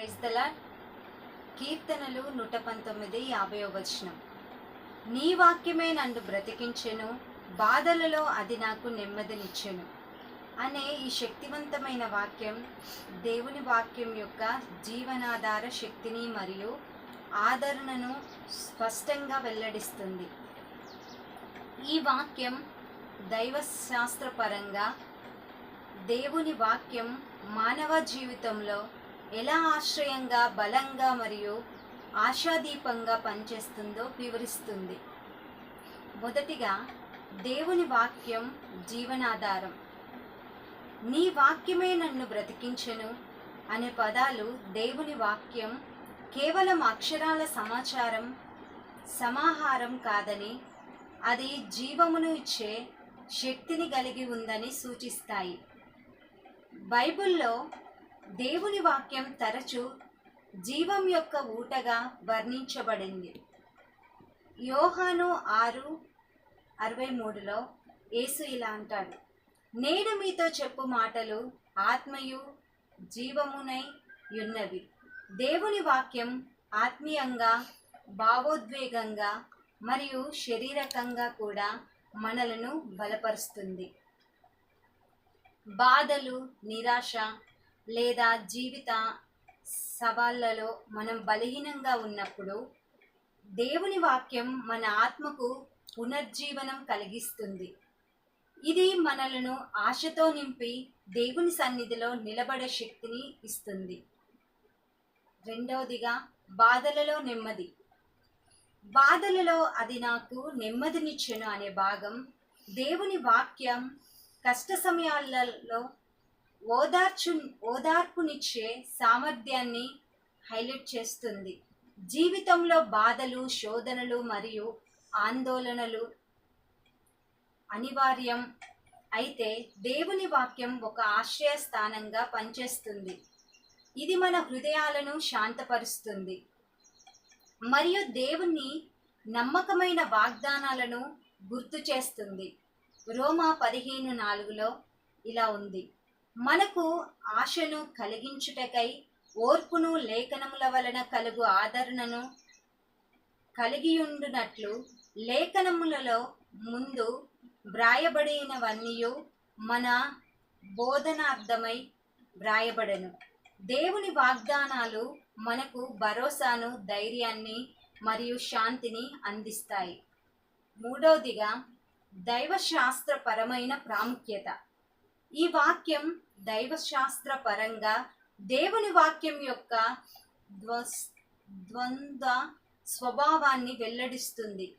క్రైస్తల కీర్తనలు నూట పంతొమ్మిది యాభై వచనం. నీ వాక్యమే నన్ను బ్రతికించెను బాధలలో అది నాకు నెమ్మదినిచ్చెను. అనే ఈ శక్తివంతమైన వాక్యం దేవుని వాక్యం యొక్క జీవనాధార శక్తిని మరియు ఆదరణను స్పష్టంగా వెల్లడిస్తుంది. ఈ వాక్యం దైవశాస్త్రపరంగా దేవుని వాక్యం మానవ జీవితంలో ఎలా ఆశ్రయంగా బలంగా మరియు ఆశాదీపంగా పనిచేస్తుందో వివరిస్తుంది. మొదటిగా దేవుని వాక్యం జీవనాధారం. నీ వాక్యమే నన్ను బ్రతికించెను అనే పదాలు దేవుని వాక్యం కేవలం అక్షరాల సమాచారం సమాహారం కాదని అది జీవమును ఇచ్చే శక్తిని కలిగి ఉందని సూచిస్తాయి. బైబిల్లో దేవుని వాక్యం తరచు జీవం యొక్క ఊటగా వర్ణించబడింది. యోహాను ఆరు అరవై మూడులో యేసు ఇలా అంటాడు నేను మీతో చెప్పు మాటలు ఆత్మయు జీవమునై ఉన్నవి. దేవుని వాక్యం ఆత్మీయంగా భావోద్వేగంగా మరియు శరీరకంగా కూడా మనలను బలపరుస్తుంది. బాధలు నిరాశ లేదా జీవిత సవాళ్ళలో మనం బలహీనంగా ఉన్నప్పుడు దేవుని వాక్యం మన ఆత్మకు పునర్జీవనం కలిగిస్తుంది. ఇది మనలను ఆశతో నింపి దేవుని సన్నిధిలో నిలబడే శక్తిని ఇస్తుంది. రెండవదిగా బాధలలో నెమ్మది. బాధలలో అది నాకు నెమ్మదినిచ్చెను అనే భాగం దేవుని వాక్యం కష్ట సమయాలలో ఓదార్చు ఓదార్పునిచ్చే సామర్థ్యాన్ని హైలైట్ చేస్తుంది. జీవితంలో బాధలు శోధనలు మరియు ఆందోళనలు అనివార్యం అయితే దేవుని వాక్యం ఒక ఆశ్రయస్థానంగా పనిచేస్తుంది. ఇది మన హృదయాలను శాంతపరుస్తుంది. మరియు దేవుని నమ్మకమైన వాగ్దానాలను గుర్తు చేస్తుంది. రోమా పదిహేను నాలుగులో ఇలా ఉంది. మనకు ఆశను కలిగించుటకై ఓర్పును లేఖనముల వలన కలుగు ఆదరణను కలిగియుండునట్లు లేఖనములలో ముందు వ్రాయబడినవన్నీ మన బోధనార్థమై వ్రాయబడను. దేవుని వాగ్దానాలు మనకు భరోసాను ధైర్యాన్ని మరియు శాంతిని అందిస్తాయి. మూడవదిగా దైవశాస్త్రపరమైన ప్రాముఖ్యత. ఈ వాక్యం దైవశాస్త్ర పరంగా దేవుని వాక్యం యొక్క ద్వంద్వ స్వభావాన్ని వెల్లడిస్తుంది.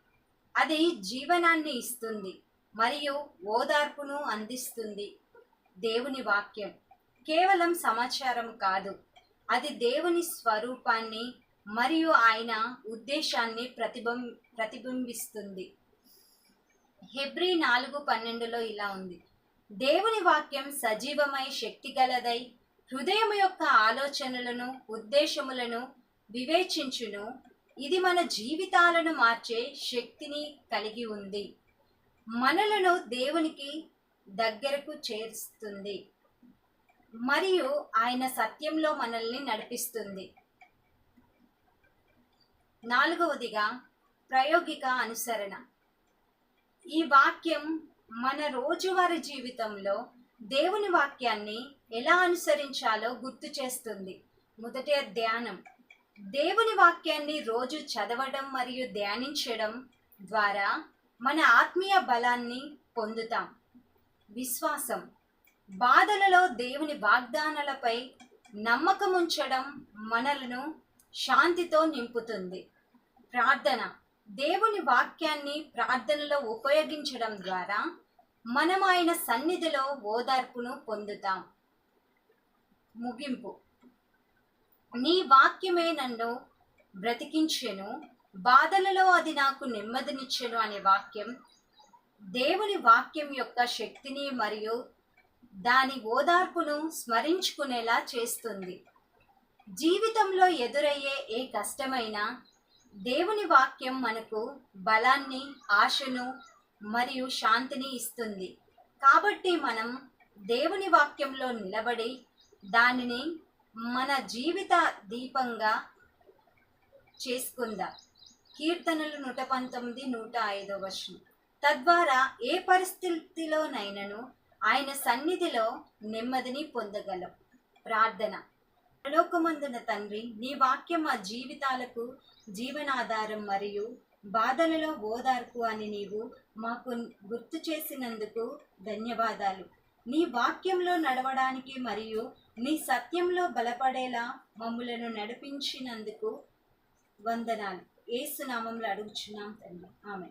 అది జీవనాన్ని ఇస్తుంది మరియు ఓదార్పును అందిస్తుంది దేవుని వాక్యం. కేవలం సమాచారం కాదు అది దేవుని స్వరూపాన్ని మరియు ఆయన ఉద్దేశాన్ని ప్రతిబిం ప్రతిబింబిస్తుంది. హెబ్రి నాలుగు పన్నెండులో ఇలా ఉంది. దేవుని వాక్యం సజీవమై శక్తిగలదై హృదయం యొక్క ఆలోచనలను ఉద్దేశములను వివేచించును. ఇది మన జీవితాలను మార్చే శక్తిని కలిగి ఉంది. మనలను దేవునికి దగ్గరకు చేరుస్తుంది. మరియు ఆయన సత్యంలో మనల్ని నడిపిస్తుంది. నాలుగవదిగా ప్రయోగిక అనుసరణ. ఈ వాక్యం మన రోజువారీ జీవితంలో దేవుని వాక్యాన్ని ఎలా అనుసరించాలో గుర్తు చేస్తుంది. మొదటి ధ్యానం దేవుని వాక్యాన్ని రోజు చదవడం మరియు ధ్యానించడం ద్వారా మన ఆత్మీయ బలాన్ని పొందుతాం. విశ్వాసం. బాధలలో దేవుని వాగ్దానాలపై నమ్మకం ఉంచడం మనలను శాంతితో నింపుతుంది. ప్రార్థన. దేవుని వాక్యాన్ని ప్రార్థనలో ఉపయోగించడం ద్వారా మనం ఆయన సన్నిధిలో ఓదార్పును పొందుతాం. ముగింపు. నీ వాక్యమే నన్ను బ్రతికించెను బాధలలో అది నాకు నెమ్మదినిచ్చెను అనే వాక్యం దేవుని వాక్యం యొక్క శక్తిని మరియు దాని ఓదార్పును స్మరించుకునేలా చేస్తుంది. జీవితంలో ఎదురయ్యే ఏ కష్టమైనా దేవుని వాక్యం మనకు బలాన్ని ఆశను మరియు శాంతిని ఇస్తుంది. కాబట్టి మనం దేవుని వాక్యంలో నిలబడి దానిని మన జీవిత దీపంగా చేసుకుందాం. కీర్తనలు నూట పంతొమ్మిది నూట ఐదో వర్షం తద్వారా ఏ పరిస్థితిలోనైనను ఆయన సన్నిధిలో నెమ్మదిని పొందగలం. ప్రార్థన. పరలోకమందున తండ్రి నీ వాక్యం మా జీవితాలకు జీవనాధారం మరియు బాధలలో ఓదార్పు అని నీవు మాకు గుర్తు చేసినందుకు ధన్యవాదాలు. నీ వాక్యంలో నడవడానికి మరియు నీ సత్యంలో బలపడేలా మమ్ములను నడిపించినందుకు వందనాలు. ఏసునామంలో అడుగుచున్నాం తండ్రి. ఆమె